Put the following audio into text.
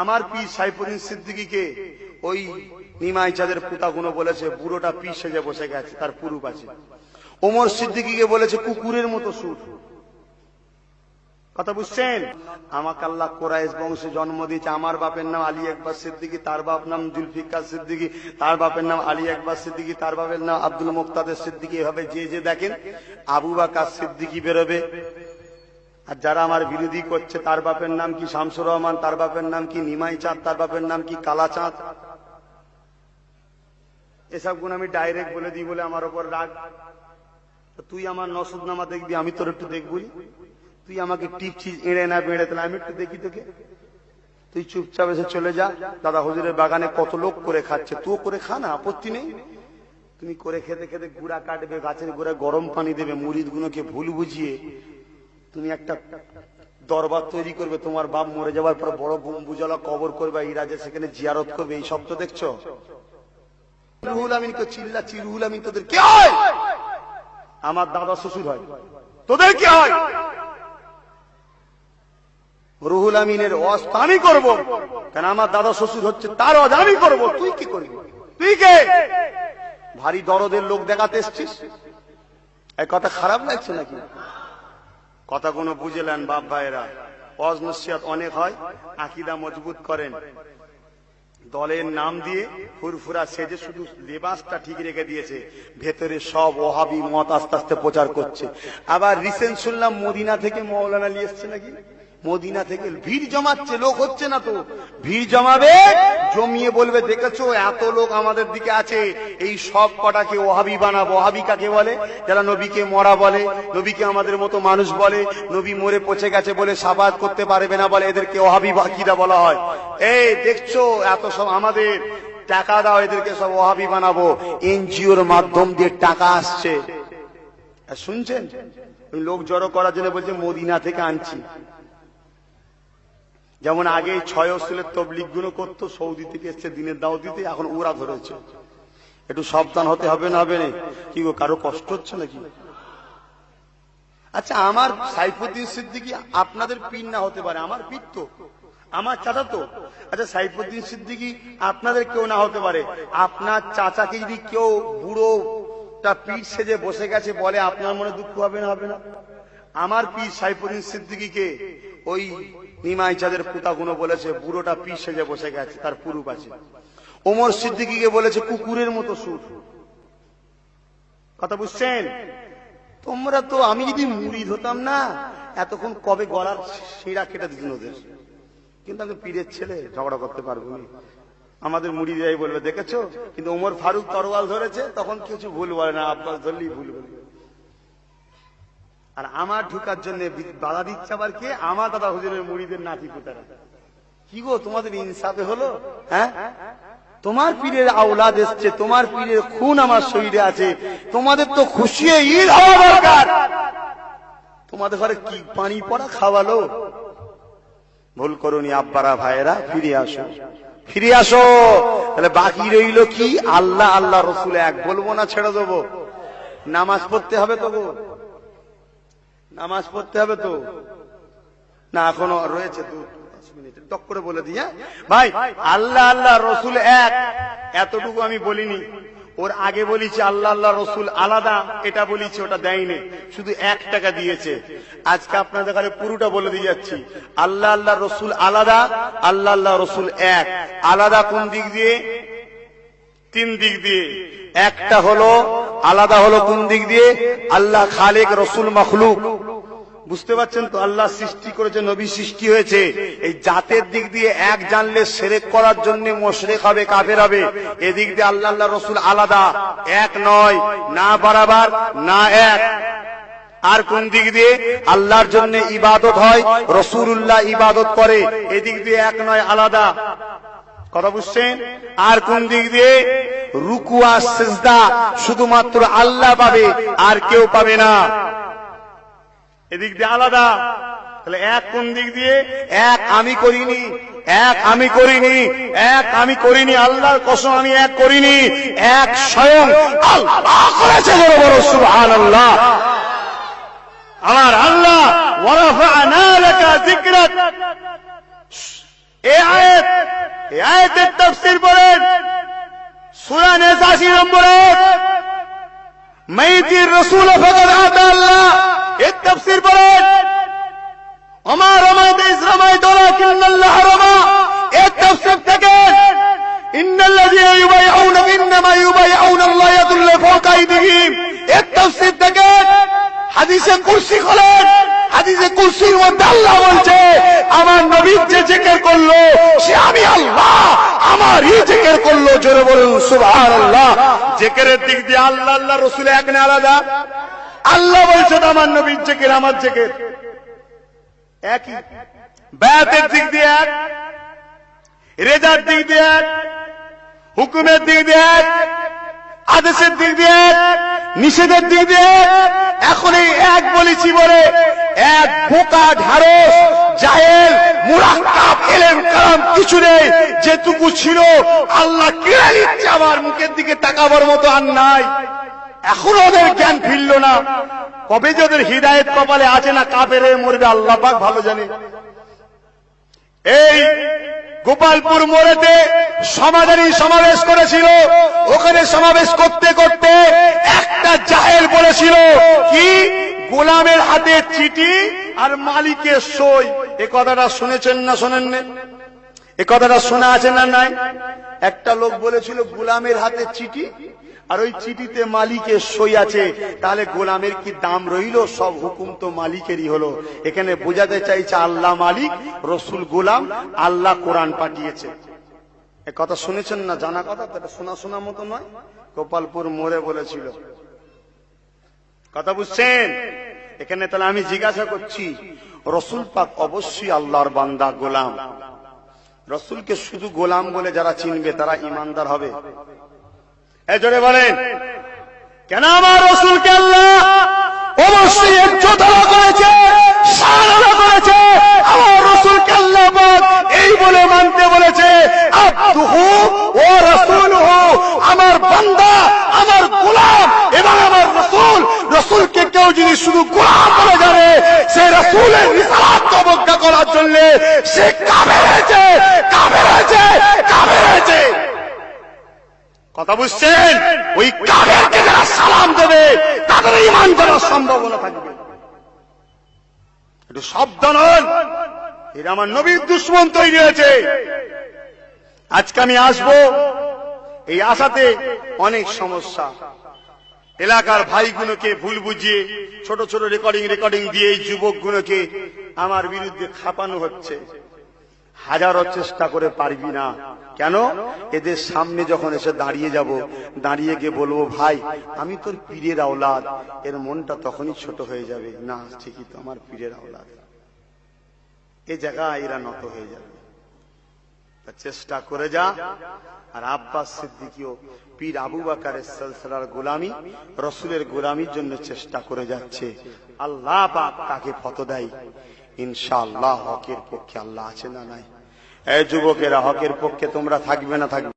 আমার পীর সাইফুদ্দিন সিদ্দিকীকে ওই নিমাই চাঁদের পুতাগুনো বলেছে, বুড়োটা পীর সেজে বসে গেছে, তার পুরুপ আছে। ওমর সিদ্দিকীকে বলেছে, কুকুরের মতো সুর। কথা বুঝছেন? আমাকে আল্লাহ কোরাইশ বংশে জন্ম দিয়েছে, আমার বাপের নাম আলী একবার সিদ্দিকি, তার বাপ নাম জুলফিকার সিদ্দিকি, তার বাপের নাম আলী একবার সিদ্দিকি, তার বাপের নাম আব্দুল মুক্তাদের সিদ্দিকি। এভাবে যে যে দেখেন, আবু বাকার সিদ্দিকি বেরোবে। আর যারা আমার বিরোধী করছে, তার বাপের নাম কি শামসুর রহমান, তার বাপের নাম কি নিমাই চাঁদ, তার বাপের নাম কি কালা চাঁদ? এসব গুণ আমি ডাইরেক্ট বলে দিই বলে আমার ওপর রাগ। তুই আমার নসুদ নামা দেখবি, আমি তোর একটু দেখবই তুই আমাকে টিপছিস এড়ে না বেড়ে, তাহলে আমি একটু দেখি তোকে। তুই চুপচাপ এসে চলে যা। দাদা হুজুরের বাগানে কত লোক করে খাচ্ছে। তুই করে খা না, আপত্তি নেই। তুমি করে খেতে খেতে গুড়া কাটবে, গাছের গোড়ায় গরম পানি দেবে মুড়িদ গুলোকে ভুল বুঝিয়ে তুমি একটা দরবার তৈরি করবে, তোমার বাপ মরে যাওয়ার পর বড় গম্বুজলা কবর করবে ইরাজে সেখানে জিয়ারত করবে, এই সব তো দেখছ? আমার দাদা শ্বশুর হয়। তোদের কি হয়? রুহুল আমিনের অস আমি করব। কেন আমার দাদা শ্বশুর হচ্ছে, তার অজ আমি করব। তুই কি করবি? তুই কে? ভারী দরদের লোক দেখাতে এসছিস? এই কথা খারাপ লাগছে নাকি? কথা কোনো বুঝেলেন বাপ ভাইয়েরা। অজ নসিহত অনেক হয়, আকিদা মজবুত করেন। দলের নাম দিয়ে ফুরফুরা সেজে শুধু লেবাসটা ঠিক রেখে দিয়েছে। ভেতরে সব ওহাবি মত আস্তে আস্তে প্রচার করছে। আবার রিসেন্ট শুনলাম মদিনা থেকে মৌলানা নিয়ে এসছে নাকি? মদিনা থেকে ভিড় জমাচ্ছে, লোক হচ্ছে না তো। ভিড় জমাবে, জমিয়ে বলবে, দেখেছ, এত লোক আমাদের দিকে আছে। এই সব কটাকে ওহাবি বানাবো? ওহাবি কাকে বলে? যারা নবীকে মরা বলে, নবীকে আমাদের মতো মানুষ বলে, নবী মরে পচে গেছে বলে সাবাদ করতে পারবে না বলে এদেরকে ওহাবি বাকিদা বলা হয়। এই, দেখছ, এত সব আমাদের। টাকা দাও, এদেরকে সব ওহাবি বানাবো। এনজিওর মাধ্যম দিয়ে টাকা আসছে। শুনছেন? লোক জড়ো করার জন্য বলছে, মদিনা থেকে আনছি। যেমন আগে ছয় অস্ট্রেলের তবলিকগুলো করতো, সৌদি থেকে এসছে, দিনের দাও দিতে এখন ওরা ধরেছে। একটু সাবধান হতে হবে না হবে কি গো, কারও কষ্ট হচ্ছে নাকি? আচ্ছা আমার সাইফুদ্দিন সিদ্দিকি আপনাদের পীর না হতে পারে? আমার পীর তো। আমার চাচা তো। আচ্ছা সাইফুদ্দিন সিদ্দিকি আপনাদের কেউ না হতে পারে? আপনার চাচাকে যদি কেউ বুড়োটা পীর সেজে বসে গেছে, বলে আপনার মনে দুঃখ হবে না হবে না? আমার পীর সাইফুদ্দিন সিদ্দিকিকে ওই নিমাই চাঁদের পুতাগুনো বলেছে, বুড়োটা পীর সেজে বসে গেছে, তার পুরুপ আছে। ওমর সিদ্দিকিকে বলেছে, কুকুরের মতো সুর। কথা বুঝছেন? তোমরা তো, আমি যদি মুড়ি হতাম না, এতক্ষণ কবে গলার শিরা কেটে দিতেন ওদের? কিন্তু আমি পীরের ছেলে, ঝগড়া করতে পারব আমাদের মুড়ি দেয় বলবে, দেখেছ? কিন্তু ওমর ফারুক তরওয়াল ধরেছে, তখন কিছু ভুল বলে না, আব্বাস ধরলেই ভুল বলবে আর আমার ঢুকার জন্য বাধা দিচ্ছে আবার কে? আমার দাদা হুজুরের মুড়িদের নাতি পুতারা। কি গো, তোমাদের ইনসাফে হলো? হ্যাঁ? তোমার পীরের আওলাদ এসছে, তোমার পীরের খুন আমার শরীরে আছে। তোমাদের তো খুশি ঈদ হওয়া দরকার। তোমাদের ঘরে কি পানি পড়া খাওয়ালো? ভুল করুনি আব্বারা, ভাইয়েরা, ফিরে আসো। ফিরে আসো। তাহলে বাকি রইল কি? আল্লাহ আল্লাহ রসুল এক, বলব না ছেড়ে দেবো। নামাজ পড়তে হবে তো গো। নামাজ পড়তে হবে তো। না, এখনও রয়েছে টক করে বলে হ্যাঁ? ভাই, আল্লাহ আল্লাহ, রসুল এক। এতটুকু আমি বলিনি। ওর আগে বলেছি আল্লাহ আল্লাহ, রসুল আলাদা। এটা ওটা দেয়নি। শুধু এক টাকা দিয়েছে। আজকে আপনাদের কাছে পুরোটা বলে দিয়ে যাচ্ছি। আল্লাহ আল্লাহ, রসুল আলাদা, আল্লাহ আল্লাহ, রসুল এক। আলাদা কোন দিক দিয়ে? তিন দিক দিয়ে। একটা হলো, আলাদা হলো কোন দিক দিয়ে? আল্লাহ খালেক, রসুল, মখলুক। বুঝতে পারছেন তো? আল্লাহ সৃষ্টি করেছে, নবী সৃষ্টি হয়েছে। এই জাতের দিক দিয়ে এক জানলে সেরেক করার জন্য মোশরেক হবে, কাফের হবে। এদিক দিয়ে আল্লাহ আল্লাহ রসুল আলাদা। এক নয়, না বারাবার, না এক। আর কোন দিক দিয়ে? আল্লাহর জন্য ইবাদত হয় রসুল্লাহ ইবাদত করে। এদিক দিয়ে এক নয়, আলাদা। কথা বুঝছেন? আর কোন দিক দিয়ে? রুকুয়া সেজদা শুধুমাত্র আল্লাহ পাবে, আর কেউ পাবে না। এদিক দিয়ে আলাদা। তাহলে এক কোন দিক দিয়ে? এক আমি করিনি, এক আমি করিনি, এক আমি করিনি, আল্লাহর কসম আমি এক করিনি, এক স্বয়ং আল্লাহ করেছে বড় বড় সুবহানাল্লাহ। আমার আল্লাহ, ওয়ারাফা'না লাকা আল্লাহ। এর তাফসীর পড়েন। আমার রমাইত ইসরামাইত ওয়ালাকিন আল্লাহ রমা। এর তাফসীর থেকে, ইন্নাল্লাযীনা ইউবাইউনা ইন্নামা ইউবাইউনা আল্লাহ ইয়াদুল্লাহু ফাওকা এর তাফসীর থেকে, হাদিসে কুরসি খোলেন। হাদিসে কুরসির মধ্যে আল্লাহ বলছে, আমার নবী যে জিকির করল, সে আমি আল্লাহ। আমারই জিকির করল। জোরে বলুন, সুবহানাল্লাহ। জিকিরের দিক দিয়ে আল্লাহ আল্লাহ, রাসূল এক না আলাদা? আল্লাহ বলছেন, আমার নবীর জিকির, আমার জিকির। একই। ব্যাতের দিক দিয়ে এক, রেজার দিক দিয়ে এক, হুকুমের দিক দিয়ে এক, আদেশের দিক দিয়ে এক, নিষেধের দিক দিয়ে এখন এই এক বলেছি বলে এক বোকা ঢাড়স জাহেল, মুরাক্কাব, এলেম, কালাম কিছু নেই। যেটুকু ছিল, আল্লাহ কেড়ে নিচ্ছে আমার মুখের দিকে তাকাবার মতো আর নাই। এখন ওদের জ্ঞান ফিরল না। কবে যে ওদের হৃদায়ত কপালে আছে না কাপেরে মরবে, আল্লাহ পাক ভালো জানে। এই গোপালপুর মোড়েতে সমাধানী সমাবেশ করেছিল। ওখানে সমাবেশ করতে করতে একটা জাহেল বলেছিল কি? গোলামের হাতে চিঠি আর মালিকের সই। এ কথাটা শুনেছেন না শোনেন এ কথাটা শোনা আছে না নাই? একটা লোক বলেছিল, গোলামের হাতে চিঠি আর ওই চিঠিতে মালিকের সই আছে, তাহলে গোলামের কি দাম রইল? সব হুকুম তো মালিকেরই হলো। এখানে বোঝাতে চাইছে আল্লাহ মালিক, রসুল গোলাম, আল্লাহ কোরআন পাঠিয়েছে। কথা শুনেছেন না? জানা কথা? তো এটা শোনা শোনা মতো নয়। গোপালপুর মোড়ে বলেছিল। কথা বুঝছেন? এখানে তাহলে আমি জিজ্ঞাসা করছি, রসুল পাক অবশ্যই আল্লাহর বান্দা গোলাম। রসুলকে শুধু গোলাম বলে যারা চিনবে, তারা ইমানদার হবে। এ জোরে বলেন। কেন আমার রসুলকে আল্লাহ অবশ্যই করেছে করেছে? আমার এই বলে মানতে বলেছে আমার বান্দা, আমার গোলাম এবং আমার রসুল, রসুলকে কেউ যদি শুধু গোলাম সে রসুলের রিসালাত অবজ্ঞা করার জন্য সে কাবের হয়েছে কাবের হয়েছে কাবের হয়েছে। কথা বুঝছেন? ওই কাবেরকে যারা সালাম দেবে, তাদের ইমান করার সম্ভাবনা থাকবে। একটু সাবধান হন। এরা আমার নবীর দুশ্মন তৈরি হয়েছে। আজকে আমি আসব। এই আশাতে অনেক সমস্যা। এলাকার ভাইগুলোকে ভুল বুঝিয়ে, ছোট ছোট রেকর্ডিং রেকর্ডিং দিয়ে এই যুবকগুলোকে আমার বিরুদ্ধে খাপানো হচ্ছে। হাজারো চেষ্টা করে পারবি না। কেন? এদের সামনে যখন এসে দাঁড়িয়ে যাব, দাঁড়িয়ে গিয়ে বলব, ভাই, আমি তোর পীরের আওলাদ। এর মনটা তখনই ছোট হয়ে যাবে। না, ঠিকই তো, আমার পীরের আওলাদ। এ জায়গায় এরা নত হয়ে যাবে। চেষ্টা করে যা। আর আব্বাস সিদ্দিকিও পীর আবু বাকারের সিলসিলার গোলামি, রসুলের গোলামির জন্য চেষ্টা করে যাচ্ছে। আল্লাহ তাকে ফত দেয়। ইনশাআল্লাহ হকের পক্ষে আল্লাহ আছে না নাই? এই যুবকেরা হকের পক্ষে তোমরা থাকবে না থাকবে।